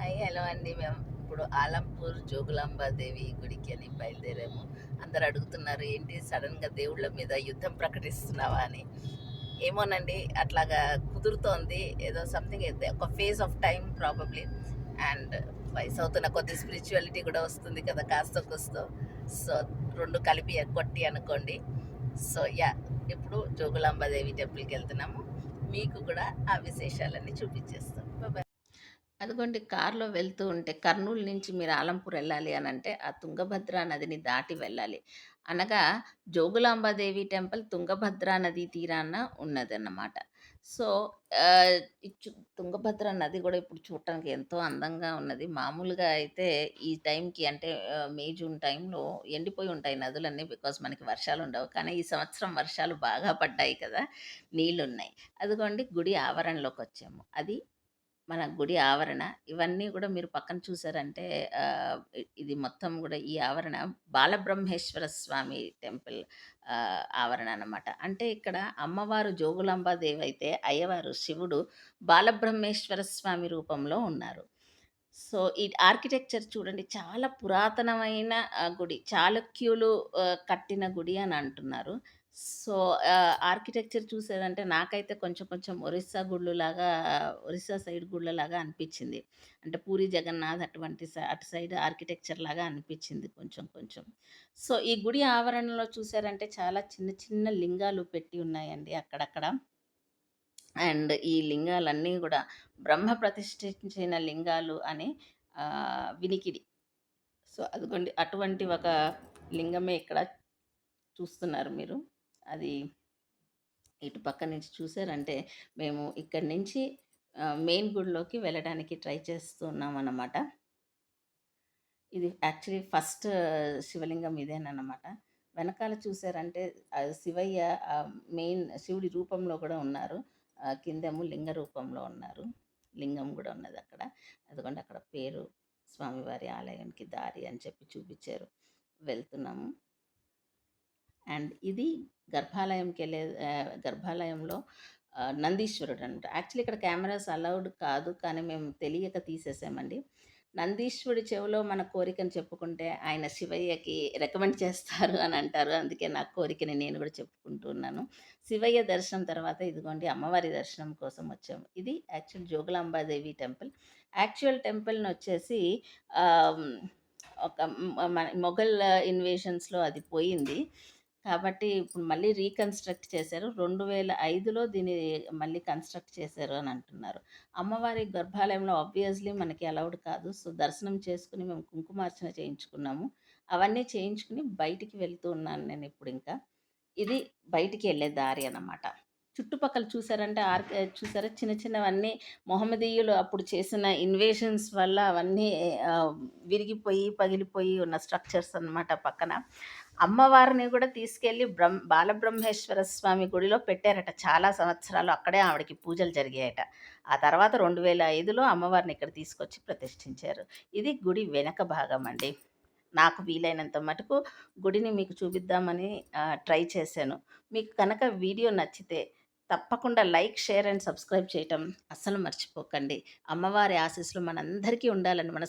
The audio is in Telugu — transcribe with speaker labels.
Speaker 1: హాయ్ హలో అండి. మేము ఇప్పుడు ఆలంపూర్ జోగులాంబాదేవి గుడికి అని బయలుదేరాము. అందరు అడుగుతున్నారు ఏంటి సడన్గా దేవుళ్ళ మీద యుద్ధం ప్రకటిస్తున్నావా? అని. ఏమోనండి అట్లాగా కుదురుతోంది. ఏదో సంథింగ్ ఒక phase of time probably and వయసు అవుతున్న కొద్ది స్పిరిచువాలిటీ కూడా వస్తుంది కదా కాస్త కొస్తో. సో రెండు కలిపి కొట్టి అనుకోండి. సో యా ఇప్పుడు జోగులాంబాదేవి టెంపుల్కి వెళ్తున్నాము. మీకు కూడా ఆ విశేషాలన్నీ చూపించేస్తాం. బాయ్ అదిగోండి కారులో వెళ్తూ ఉంటే కర్నూలు నుంచి మీరు ఆలంపూర్ వెళ్ళాలి అని అంటే ఆ తుంగభద్ర నదిని దాటి వెళ్ళాలి. అనగా జోగులాంబాదేవి టెంపుల్ తుంగభద్ర నది తీరాన ఉన్నదన్నమాట. సో తుంగభద్ర నది కూడా ఇప్పుడు చూడటానికి ఎంతో అందంగా ఉన్నది. మామూలుగా అయితే ఈ టైంకి అంటే మే జూన్ టైంలో ఎండిపోయి ఉంటాయి నదులన్నీ బికాస్ మనకి వర్షాలు ఉండవు. కానీ ఈ సంవత్సరం వర్షాలు బాగా పడ్డాయి కదా నీళ్ళు ఉన్నాయి అదిగోండి గుడి ఆవరణలోకి వచ్చాము. అది మన గుడి ఆవరణ ఇవన్నీ కూడా మీరు పక్కన చూసారంటే ఆ, ఇ- ఇది మొత్తం కూడా ఈ ఆవరణ బాలబ్రహ్మేశ్వర స్వామి టెంపుల్ ఆ, ఆవరణ అన్నమాట. అంటే ఇక్కడ అమ్మవారు జోగులాంబాదేవి అయితే అయ్యవారు శివుడు బాలబ్రహ్మేశ్వర స్వామి రూపంలో ఉన్నారు. సో ఈ ఆర్కిటెక్చర్ చూడండి చాలా పురాతనమైన ఆ, గుడి చాళుక్యులు ఆ, కట్టిన గుడి అని అంటున్నారు. సో ఆర్కిటెక్చర్ చూసేదంటే నాకైతే కొంచెం కొంచెం ఒరిస్సా గుళ్ళులాగా ఒరిస్సా సైడ్ గుళ్ళలాగా అనిపించింది. అంటే పూరి జగన్నాథ్ అటువంటి సై- అటు సైడ్ ఆర్కిటెక్చర్ లాగా అనిపించింది కొంచెం కొంచెం. సో ఈ గుడి ఆవరణలో చూసారంటే చాలా చిన్న చిన్న లింగాలు పెట్టి ఉన్నాయండి అక్కడక్కడ. అండ్ ఈ లింగాలన్నీ కూడా బ్రహ్మ ప్రతిష్ఠించిన లింగాలు అని వినికిడి. సో అదిగోండి అటువంటి ఒక లింగమే ఇక్కడ చూస్తున్నారు మీరు. అది ఇటు పక్క నుంచి చూసారంటే మేము ఇక్కడి నుంచి మెయిన్ గుడిలోకి వెళ్ళడానికి ట్రై చేస్తున్నాం అన్నమాట ఇది యాక్చువల్లీ ఫస్ట్ శివలింగం ఇదేనమాట వెనకాల చూసారంటే శివయ్య మెయిన్ శివుడి రూపంలో కూడా ఉన్నారు. కిందేమో లింగ రూపంలో ఉన్నారు. లింగం కూడా ఉన్నది అక్కడ. అదిగోండి అక్కడ పేరు. స్వామివారి ఆలయానికి దారి అని చెప్పి చూపించారు. వెళ్తున్నాము. అండ్ ఇది గర్భాలయంకి వెళ్ళే గర్భాలయంలో నందీశ్వరుడు అంట యాక్చువల్లీ ఇక్కడ కెమెరాస్ అలౌడ్ కాదు కానీ మేము తెలియక తీసేసామండి. నందీశ్వరుడి చెవిలో మన కోరికను చెప్పుకుంటే ఆయన శివయ్యకి రికమెండ్ చేస్తారు అని అంటారు. అందుకే నా కోరికని నేను కూడా చెప్పుకుంటున్నాను శివయ్య దర్శనం తర్వాత ఇదిగోండి అమ్మవారి దర్శనం కోసం వచ్చాము. ఇది యాక్చువల్ జోగులాంబాదేవి టెంపుల్. యాక్చువల్ టెంపుల్ని వచ్చేసి ఒక మన మొఘల్ ఇన్వేషన్స్లో అది పోయింది. కాబట్టి ఇప్పుడు మళ్ళీ రీకన్స్ట్రక్ట్ చేశారు. రెండు వేల ఐదులో దీన్ని మళ్ళీ కన్స్ట్రక్ట్ చేశారు అని అంటున్నారు. అమ్మవారి గర్భాలయంలో ఆబ్వియస్లీ మనకి అలౌడ్ కాదు. సో దర్శనం చేసుకుని మేము కుంకుమార్చన చేయించుకున్నాము. అవన్నీ చేయించుకుని బయటికి వెళ్తూ ఉన్నాను నేను ఇప్పుడు ఇంకా. ఇది బయటికి వెళ్ళే దారి అన్నమాట. చుట్టుపక్కల చూసారంటే ఆర్ చూసారా? చిన్న చిన్నవన్నీ మొహమ్మదీయులు అప్పుడు చేసిన ఇన్వేషన్స్ వల్ల అవన్నీ విరిగిపోయి పగిలిపోయి ఉన్న స్ట్రక్చర్స్ అన్నమాట పక్కన. అమ్మవారిని కూడా తీసుకెళ్ళి బ్రహ్మ బాలబ్రహ్మేశ్వర స్వామి గుడిలో పెట్టారట చాలా సంవత్సరాలు. అక్కడే ఆవిడకి పూజలు జరిగాయట. ఆ తర్వాత రెండు వేల ఐదులో అమ్మవారిని ఇక్కడ తీసుకొచ్చి ప్రతిష్ఠించారు. ఇది గుడి వెనక భాగం అండి. నాకు వీలైనంత మటుకు గుడిని మీకు చూపిద్దామని ట్రై చేశాను. మీకు కనుక వీడియో నచ్చితే తప్పకుండా లైక్ షేర్ అండ్ సబ్స్క్రైబ్ చేయటం అస్సలు మర్చిపోకండి. అమ్మవారి ఆశీస్సులు మనందరికీ ఉండాలని మన